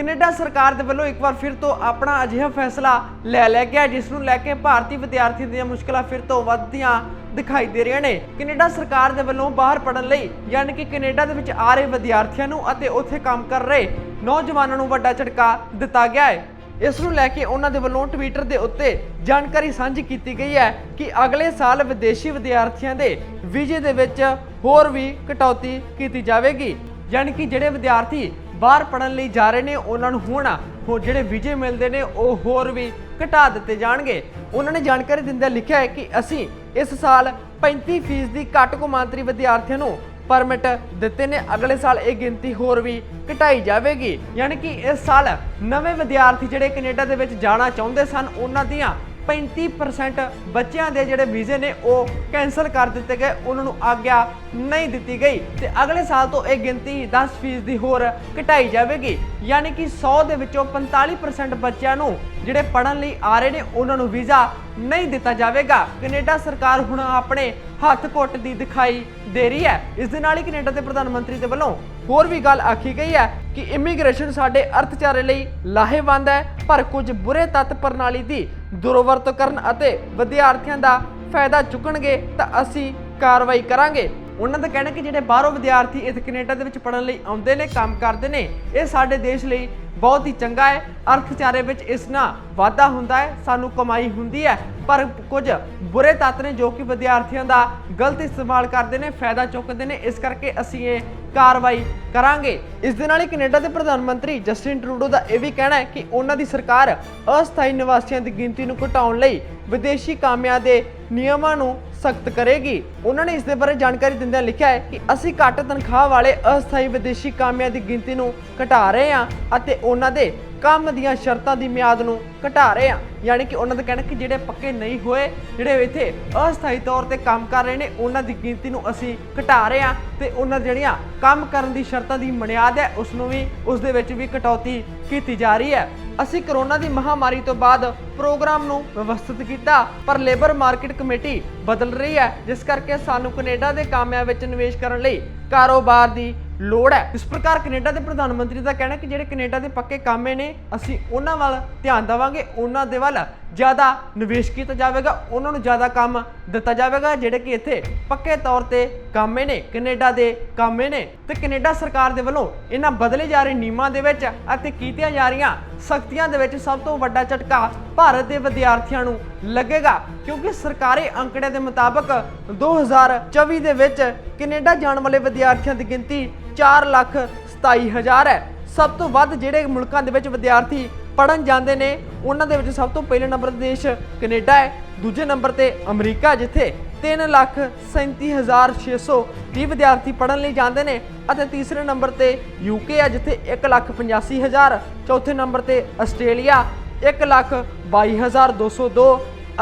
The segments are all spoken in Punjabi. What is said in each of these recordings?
ਕੈਨੇਡਾ ਸਰਕਾਰ ਦੇ ਵੱਲੋਂ ਇੱਕ ਵਾਰ ਫਿਰ ਤੋਂ ਆਪਣਾ ਅਜਿਹਾ ਫੈਸਲਾ ਲੈ ਲਿਆ ਗਿਆ, ਜਿਸ ਨੂੰ ਲੈ ਕੇ ਭਾਰਤੀ ਵਿਦਿਆਰਥੀ ਦੀਆਂ ਮੁਸ਼ਕਲਾਂ ਫਿਰ ਤੋਂ ਵੱਧਦੀਆਂ ਦਿਖਾਈ ਦੇ ਰਹੀਆਂ ਨੇ। ਕੈਨੇਡਾ ਸਰਕਾਰ ਦੇ ਵੱਲੋਂ ਬਾਹਰ ਪੜਨ ਲਈ ਯਾਨੀ ਕਿ ਕੈਨੇਡਾ ਦੇ ਵਿੱਚ ਆ ਰਹੇ ਵਿਦਿਆਰਥੀਆਂ ਨੂੰ ਅਤੇ ਉੱਥੇ ਕੰਮ ਕਰ ਰਹੇ ਨੌਜਵਾਨਾਂ ਨੂੰ ਵੱਡਾ ਝਟਕਾ ਦਿੱਤਾ ਗਿਆ ਹੈ। ਇਸ ਨੂੰ ਲੈ ਕੇ ਉਹਨਾਂ ਦੇ ਵੱਲੋਂ ਟਵਿੱਟਰ ਦੇ ਉੱਤੇ ਜਾਣਕਾਰੀ ਸਾਂਝੀ ਕੀਤੀ ਗਈ ਹੈ ਕਿ ਅਗਲੇ ਸਾਲ ਵਿਦੇਸ਼ੀ ਵਿਦਿਆਰਥੀਆਂ ਦੇ ਵੀਜ਼ੇ ਦੇ ਵਿੱਚ ਹੋਰ ਵੀ ਕਟੌਤੀ ਕੀਤੀ ਜਾਵੇਗੀ। ਯਾਨੀ ਕਿ ਜਿਹੜੇ ਵਿਦਿਆਰਥੀ ਬਾਹਰ ਪੜਨ ਲਈ ਜਾ ਰਹੇ ਨੇ, ਉਹਨਾਂ ਨੂੰ ਹੁਣ ਹੋ ਜਿਹੜੇ ਵੀਜ਼ੇ ਮਿਲਦੇ ਨੇ, ਉਹ ਹੋਰ ਵੀ ਘਟਾ ਦਿੱਤੇ ਜਾਣਗੇ। ਉਹਨਾਂ ਨੇ ਜਾਣਕਾਰੀ ਦਿੰਦਿਆਂ ਲਿਖਿਆ ਹੈ ਕਿ ਅਸੀਂ ਇਸ ਸਾਲ 35% ਦੀ ਘੱਟ ਕੌਮਾਂਤਰੀ ਵਿਦਿਆਰਥੀਆਂ ਨੂੰ ਪਰਮਿਟ ਦਿੱਤੇ ਨੇ। ਅਗਲੇ ਸਾਲ ਇਹ ਗਿਣਤੀ ਹੋਰ ਵੀ ਘਟਾਈ ਜਾਵੇਗੀ। ਯਾਨੀ ਕਿ ਇਸ ਸਾਲ ਨਵੇਂ ਵਿਦਿਆਰਥੀ ਜਿਹੜੇ ਕੈਨੇਡਾ ਦੇ ਵਿੱਚ ਜਾਣਾ ਚਾਹੁੰਦੇ ਸਨ, ਉਹਨਾਂ ਦੀਆਂ 35% ਬੱਚਿਆਂ ਦੇ ਜਿਹੜੇ ਵੀਜ਼ੇ ਨੇ ਉਹ ਕੈਨਸਲ ਕਰ ਦਿੱਤੇ ਗਏ, ਉਹਨਾਂ ਨੂੰ ਆਗਿਆ ਨਹੀਂ ਦਿੱਤੀ ਗਈ ਤੇ ਅਗਲੇ ਸਾਲ ਤੋਂ ਇਹ ਗਿਣਤੀ 10% ਦੀ ਹੋਰ ਘਟਾਈ ਜਾਵੇਗੀ। ਯਾਨੀ ਕਿ 100 ਦੇ ਵਿੱਚੋਂ 45% ਬੱਚਿਆਂ ਨੂੰ ਜਿਹੜੇ ਪੜਨ ਲਈ ਆ ਰਹੇ ਨੇ, ਉਹਨਾਂ ਨੂੰ ਵੀਜ਼ਾ ਨਹੀਂ ਦਿੱਤਾ ਜਾਵੇਗਾ। ਕੈਨੇਡਾ ਸਰਕਾਰ ਹੁਣ ਆਪਣੇ ਹੱਥ ਘੁੱਟ ਦੀ ਦਿਖਾਈ ਦੇ ਰਹੀ ਹੈ। ਇਸ ਦੇ ਨਾਲ ਹੀ ਕੈਨੇਡਾ ਦੇ ਪ੍ਰਧਾਨ ਮੰਤਰੀ ਦੇ ਵੱਲੋਂ ਹੋਰ ਵੀ ਗੱਲ ਆਖੀ ਗਈ ਹੈ ਕਿ ਇਮੀਗ੍ਰੇਸ਼ਨ ਸਾਡੇ ਅਰਥਚਾਰੇ ਲਈ ਲਾਹੇਵੰਦ ਹੈ, ਪਰ ਕੁਝ ਬੁਰੇ ਤੱਤ ਪ੍ਰਣਾਲੀ ਦੀ ਦੁਰਵਰਤੋਂ ਕਰਨ ਅਤੇ ਵਿਦਿਆਰਥੀਆਂ ਦਾ ਫਾਇਦਾ ਚੁੱਕਣਗੇ ਤਾਂ ਅਸੀਂ ਕਾਰਵਾਈ ਕਰਾਂਗੇ। ਉਹਨਾਂ ਦਾ ਕਹਿਣਾ ਕਿ ਜਿਹੜੇ ਬਾਹਰੋਂ ਵਿਦਿਆਰਥੀ ਇੱਥੇ ਕੈਨੇਡਾ ਦੇ ਵਿੱਚ ਪੜਨ ਲਈ ਆਉਂਦੇ ਨੇ, ਕੰਮ ਕਰਦੇ ਨੇ, ਇਹ ਸਾਡੇ ਦੇਸ਼ ਲਈ ਬਹੁਤ ਹੀ ਚੰਗਾ ਹੈ। ਅਰਥਚਾਰੇ ਵਿੱਚ ਇਸ ਨਾਲ ਵਾਧਾ ਹੁੰਦਾ ਹੈ, ਸਾਨੂੰ ਕਮਾਈ ਹੁੰਦੀ ਹੈ, ਪਰ ਕੁਝ ਬੁਰੇ ਤੱਤ ਨੇ ਜੋ ਕਿ ਵਿਦਿਆਰਥੀਆਂ ਦਾ ਗਲਤ ਇਸਤੇਮਾਲ ਕਰਦੇ ਨੇ, ਫਾਇਦਾ ਚੁੱਕਦੇ ਨੇ। ਇਸ ਕਰਕੇ ਅਸੀਂ ਇਹ ਕਾਰਵਾਈ ਕਰਾਂਗੇ। ਇਸ ਦੇ ਨਾਲ ਹੀ ਕੈਨੇਡਾ ਦੇ ਪ੍ਰਧਾਨ ਮੰਤਰੀ ਜਸਟਿਨ ਟਰੂਡੋ ਦਾ ਇਹ ਵੀ ਕਹਿਣਾ ਹੈ ਕਿ ਉਹਨਾਂ ਦੀ ਸਰਕਾਰ ਅਸਥਾਈ ਨਿਵਾਸੀਆਂ ਦੀ ਗਿਣਤੀ ਨੂੰ ਘਟਾਉਣ ਲਈ ਵਿਦੇਸ਼ੀ ਕਾਮਿਆਂ ਦੇ ਨਿਯਮਾਂ ਨੂੰ ਸਖਤ ਕਰੇਗੀ। ਉਹਨਾਂ ਨੇ ਇਸ ਦੇ ਬਾਰੇ ਜਾਣਕਾਰੀ ਦਿੰਦਿਆਂ ਲਿਖਿਆ ਹੈ ਕਿ ਅਸੀਂ ਘੱਟ ਤਨਖਾਹ ਵਾਲੇ ਅਸਥਾਈ ਵਿਦੇਸ਼ੀ ਕਾਮਿਆਂ ਦੀ ਗਿਣਤੀ ਨੂੰ ਘਟਾ ਰਹੇ ਹਾਂ ਅਤੇ ਉਹਨਾਂ ਦੇ ਕੰਮ ਦੀਆਂ ਸ਼ਰਤਾਂ ਦੀ ਮਿਆਦ ਨੂੰ ਘਟਾ ਰਹੇ ਹਾਂ। ਯਾਨੀ ਕਿ ਉਹਨਾਂ ਦਾ ਕਹਿਣਾ ਕਿ ਜਿਹੜੇ ਪੱਕੇ ਨਹੀਂ ਹੋਏ, ਜਿਹੜੇ ਇੱਥੇ ਅਸਥਾਈ ਤੌਰ ਤੇ ਕੰਮ ਕਰ ਰਹੇ ਨੇ, ਉਹਨਾਂ ਦੀ ਗਿਣਤੀ ਨੂੰ ਅਸੀਂ ਘਟਾ ਰਹੇ ਹਾਂ ਤੇ ਉਹਨਾਂ ਜਿਹੜੀਆਂ ਕੰਮ ਕਰਨ ਦੀ ਸ਼ਰਤਾਂ ਦੀ ਮਨਿਆਦ ਹੈ, ਉਸ ਨੂੰ ਵੀ, ਉਸ ਦੇ ਵਿੱਚ ਵੀ ਕਟੌਤੀ ਕੀਤੀ ਜਾ ਰਹੀ ਹੈ। ਅਸੀਂ ਕਰੋਨਾ ਦੀ ਮਹਾਮਾਰੀ ਤੋਂ ਬਾਅਦ ਪ੍ਰੋਗਰਾਮ ਨੂੰ ਵਿਵਸਥਿਤ ਕੀਤਾ, ਪਰ ਲੇਬਰ ਮਾਰਕੀਟ ਕਮੇਟੀ ਬਦਲ ਰਹੀ ਹੈ, ਜਿਸ ਕਰਕੇ ਸਾਨੂੰ ਕੈਨੇਡਾ ਦੇ ਕਾਮਿਆਂ ਵਿੱਚ ਨਿਵੇਸ਼ ਕਰਨ ਲਈ ਕਾਰੋਬਾਰ ਦੀ ਲੋੜ ਹੈ। ਇਸ ਪ੍ਰਕਾਰ ਕੈਨੇਡਾ ਦੇ ਪ੍ਰਧਾਨ ਮੰਤਰੀ ਦਾ ਕਹਿਣਾ ਕਿ ਜਿਹੜੇ ਕੈਨੇਡਾ ਦੇ ਪੱਕੇ ਕਾਮੇ ਨੇ, ਅਸੀਂ ਉਹਨਾਂ ਵੱਲ ਧਿਆਨ ਦੇਵਾਂਗੇ, ਉਹਨਾਂ ਦੇ ਵੱਲ ਜ਼ਿਆਦਾ ਨਿਵੇਸ਼ ਕੀਤਾ ਜਾਵੇਗਾ, ਉਹਨਾਂ ਨੂੰ ਜ਼ਿਆਦਾ ਕੰਮ ਦਿੱਤਾ ਜਾਵੇਗਾ, ਜਿਹੜੇ ਕਿ ਇੱਥੇ ਪੱਕੇ ਤੌਰ ਤੇ ਕਾਮੇ ਨੇ, ਕੈਨੇਡਾ ਦੇ ਕਾਮੇ ਨੇ। ਤੇ ਕੈਨੇਡਾ ਸਰਕਾਰ ਦੇ ਵੱਲੋਂ ਇਹਨਾਂ ਬਦਲੇ ਜਾ ਰਹੇ ਨਿਯਮਾਂ ਦੇ ਵਿੱਚ ਅਤੇ ਕੀਤੀਆਂ ਜਾ ਰਹੀਆਂ ਸਖਤੀਆਂ ਦੇ ਵਿੱਚ ਸਭ ਤੋਂ ਵੱਡਾ ਝਟਕਾ ਭਾਰਤ ਦੇ ਵਿਦਿਆਰਥੀਆਂ ਨੂੰ ਲੱਗੇਗਾ, ਕਿਉਂਕਿ ਸਰਕਾਰੀ ਅੰਕੜਿਆਂ ਦੇ ਮੁਤਾਬਕ 2024 ਦੇ ਵਿੱਚ ਕੈਨੇਡਾ ਜਾਣ ਵਾਲੇ ਵਿਦਿਆਰਥੀਆਂ ਦੀ ਗਿਣਤੀ 4 ਲੱਖ 27 ਹਜ਼ਾਰ ਹੈ। ਸਭ ਤੋਂ ਵੱਧ ਜਿਹੜੇ ਮੁਲਕਾਂ ਦੇ ਵਿੱਚ ਵਿਦਿਆਰਥੀ ਪੜਨ ਜਾਂਦੇ ਨੇ, ਉਹਨਾਂ ਦੇ ਵਿੱਚ ਸਭ ਤੋਂ ਪਹਿਲੇ ਨੰਬਰ ਤੇ ਦੇਸ਼ ਕੈਨੇਡਾ ਹੈ, ਦੂਜੇ ਨੰਬਰ ਤੇ ਅਮਰੀਕਾ ਜਿੱਥੇ 3 ਲੱਖ 37630 ਵਿਦਿਆਰਥੀ ਪੜਨ ਲਈ ਜਾਂਦੇ ਨੇ ਅਤੇ ਤੀਸਰੇ ਨੰਬਰ ਤੇ ਯੂਕੇ ਹੈ, ਜਿੱਥੇ 1 ਲੱਖ 85 ਹਜ਼ਾਰ, ਚੌਥੇ ਨੰਬਰ ਤੇ ਆਸਟ੍ਰੇਲੀਆ 1 ਲੱਖ 22202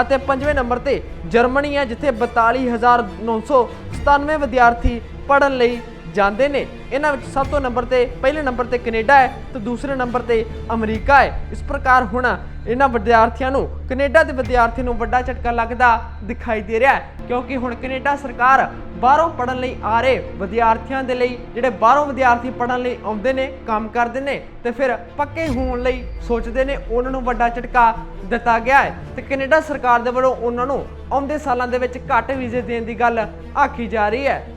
ਅਤੇ ਪੰਜਵੇਂ ਨੰਬਰ ਤੇ ਜਰਮਨੀ ਹੈ, ਜਿੱਥੇ 42997 ਵਿਦਿਆਰਥੀ ਪੜਨ ਲਈ ਜਾਂਦੇ ਨੇ। ਇਹਨਾਂ ਵਿੱਚ ਸਭ ਤੋਂ ਨੰਬਰ ਤੇ, ਪਹਿਲੇ ਨੰਬਰ ਤੇ ਕੈਨੇਡਾ ਹੈ ਤੇ ਦੂਸਰੇ ਨੰਬਰ ਤੇ ਅਮਰੀਕਾ ਹੈ। ਇਸ ਪ੍ਰਕਾਰ ਹੁਣ ਇਹਨਾਂ ਵਿਦਿਆਰਥੀਆਂ ਨੂੰ, ਕੈਨੇਡਾ ਦੇ ਵਿਦਿਆਰਥੀ ਨੂੰ ਵੱਡਾ ਝਟਕਾ ਲੱਗਦਾ ਦਿਖਾਈ ਦੇ ਰਿਹਾ ਹੈ। ਕਿਉਂਕਿ ਹੁਣ ਕੈਨੇਡਾ ਸਰਕਾਰ ਬਾਹਰੋਂ ਪੜਨ ਲਈ ਆ ਰਹੇ ਵਿਦਿਆਰਥੀਆਂ ਦੇ ਲਈ, ਜਿਹੜੇ ਬਾਹਰੋਂ ਵਿਦਿਆਰਥੀ ਪੜਨ ਲਈ ਆਉਂਦੇ ਨੇ, ਕੰਮ ਕਰਦੇ ਨੇ ਤੇ ਫਿਰ ਪੱਕੇ ਹੋਣ ਲਈ ਸੋਚਦੇ ਨੇ, ਉਹਨਾਂ ਨੂੰ ਵੱਡਾ ਝਟਕਾ ਦਿੱਤਾ ਗਿਆ ਹੈ। ਤੇ ਕੈਨੇਡਾ ਸਰਕਾਰ ਦੇ ਵੱਲੋਂ ਉਹਨਾਂ ਨੂੰ ਆਉਂਦੇ ਸਾਲਾਂ ਦੇ ਵਿੱਚ ਘੱਟ ਵੀਜ਼ੇ ਦੇਣ ਦੀ ਗੱਲ ਆਖੀ ਜਾ ਰਹੀ ਹੈ।